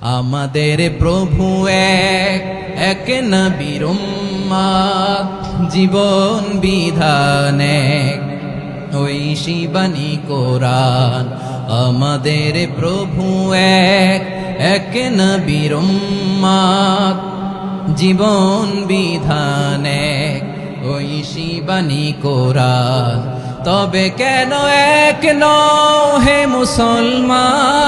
আমাদের প্রভু এক এক উম্মাদ, জীবন বিধান এক। ওই শিবানী কোরআন আমাদের প্রভু এক এক উম্মাদ, জীবন বিধান এক। ওই শিবানী কোরআন তবে কেন এক নও হে মুসলমান?